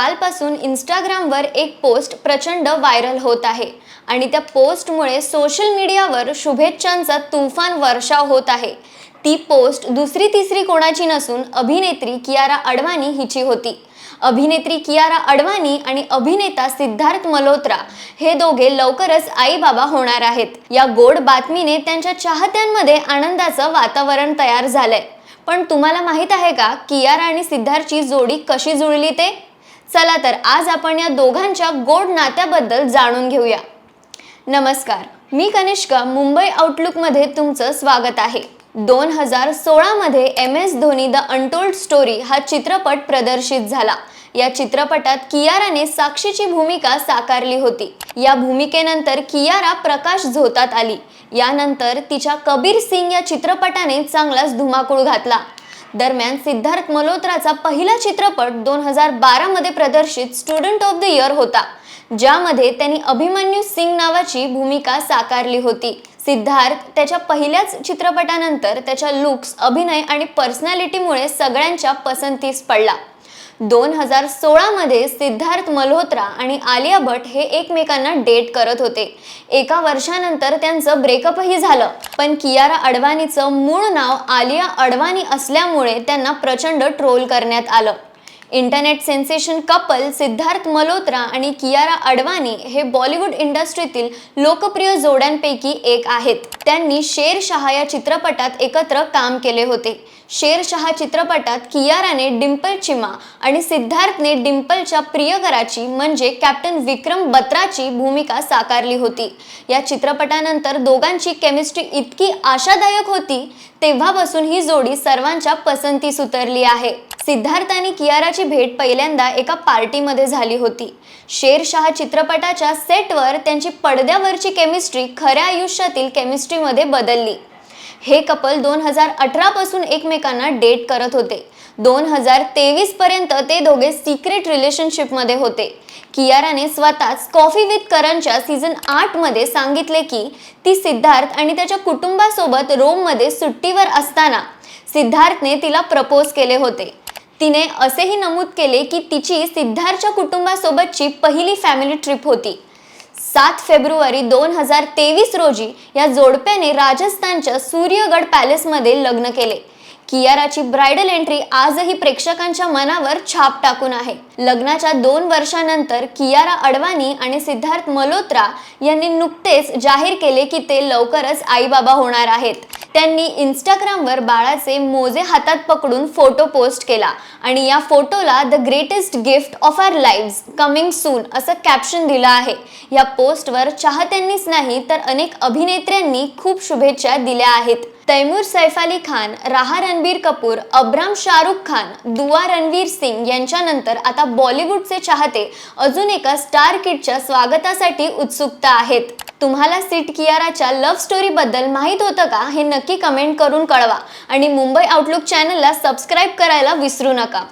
कालपासून इंस्टाग्रामवर एक पोस्ट प्रचंड व्हायरल होत आहे. आणि त्या पोस्टमुळे सोशल मीडियावर शुभेच्छांचा तुफान वर्षाव होत आहे. ती पोस्ट दुसरी तिसरी कोणाची नसून अभिनेत्री कियारा अडवाणी हिची होती. अभिनेत्री कियारा अडवाणी आणि अभिनेता सिद्धार्थ मल्होत्रा हे दोघे लवकरच आई बाबा होणार आहेत. या गोड बातमीने त्यांच्या चाहत्यांमध्ये आनंदाचं वातावरण तयार झालंय. पण तुम्हाला माहीत आहे का कियारा आणि सिद्धार्थची जोडी कशी जुळली ते? चला तर आज आपण या दोघांच्या गोड नात्याबद्दल जाणून घेऊया. नमस्कार मी कनिष्का मुंबई आउटलुकमध्ये तुमचं स्वागत आहे. दोन हजार सोळामध्ये M S Dhoni the untold story हा चित्रपट प्रदर्शित झाला. या चित्रपटात कियाराने साक्षीची भूमिका साकारली होती. या भूमिकेनंतर कियारा प्रकाश झोतात आली. यानंतर तिच्या कबीर सिंग या चित्रपटाने चांगलाच धुमाकूळ घातला. दरम्यान सिद्धार्थ मल्होत्राचा पहिला चित्रपट दोन हजार बारामध्ये प्रदर्शित स्टुडंट ऑफ द इयर होता ज्यामध्ये त्यांनी अभिमन्यू सिंग नावाची भूमिका साकारली होती. सिद्धार्थ त्याच्या पहिल्याच चित्रपटानंतर त्याच्या लुक्स अभिनय आणि पर्सनॅलिटीमुळे सगळ्यांच्या पसंतीस पडला. दोन हजार सोळामध्ये सिद्धार्थ मल्होत्रा आणि आलिया भट हे एकमेकांना डेट करत होते. एका वर्षानंतर त्यांचं ब्रेकअपही झालं. पण कियारा अडवाणीचं मूळ नाव आलिया अडवाणी असल्यामुळे त्यांना प्रचंड ट्रोल करण्यात आलं. Internet sensation couple Siddharth Malhotra आणि कियारा अडवाणी हे बॉलिवूड इंडस्ट्रीतील लोकप्रिय जोड्यांपैकी एक आहेत. त्यांनी शेरशहा या चित्रपटात एकत्र काम केले होते. शेरशहा चित्रपटात कियाराने डिम्पल चिमा आणि सिद्धार्थने डिम्पलच्या प्रियकराची म्हणजे कॅप्टन विक्रम बत्राची भूमिका साकारली होती. या चित्रपटानंतर दोघांची केमिस्ट्री इतकी आशादायक होती तेव्हापासून ही जोडी सर्वांच्या पसंतीस उतरली आहे. सिद्धार्थ आणि कियाराची भेट पहिल्यांदा एका पार्टीमध्ये झाली होती. शेरशहा चित्रपटाच्या सेटवर त्यांची पडद्यावरची केमिस्ट्री खऱ्या आयुष्यातील केमिस्ट्रीमध्ये बदलली. हे कपल दोन हजार अठरापासून एकमेकांना डेट करत होते. दोन हजार तेवीसपर्यंत ते दोघे सिक्रेट रिलेशनशिपमध्ये होते. कियाराने स्वतःच कॉफी विथ करणच्या सीझन आठमध्ये सांगितले की ती सिद्धार्थ आणि त्याच्या कुटुंबासोबत रोममध्ये सुट्टीवर असताना सिद्धार्थने तिला प्रपोज केले होते. तिने असेही नमूद केले की तिची सिद्धार्थच्या कुटुंबासोबतची पहिली फॅमिली ट्रिप होती. सात फेब्रुवारी दोन हजार तेवीस रोजी या जोडप्याने राजस्थानच्या सूर्यगड पॅलेसमध्ये लग्न केले. कियाराची ब्रायडल एंट्री आजही प्रेक्षकांच्या मनावर छाप टाकून आहे. लग्नाच्या दोन वर्षानंतर कियारा अडवाणी आणि सिद्धार्थ मल्होत्रा यांनी नुकतेच जाहीर केले की ते लवकरच आईबाबा होणार आहेत. त्यांनी इंस्टाग्रामवर बाळाचे मोजे हातात पकडून फोटो पोस्ट केला. आणि या फोटोला the greatest gift of our lives coming soon असं कॅप्शन दिलं आहे. या पोस्टवर चाहत्यांनीच नाही तर अनेक अभिनेत्र्यांनी खूप शुभेच्छा दिल्या आहेत. तैमूर सैफ अली खान राहा रणबीर कपूर अब्राम शाहरुख खान दुआ रणवीर सिंग यांच्यानंतर आता बॉलिवूडचे चाहते अजून एका स्टार किडच्या स्वागतासाठी उत्सुकता आहेत. तुम्हाला सीट कियाराच्या लव्ह स्टोरीबद्दल माहीत होतं का हे नक्की कमेंट करून कळवा आणि मुंबई आउटलुक चॅनलला सबस्क्राईब करायला विसरू नका.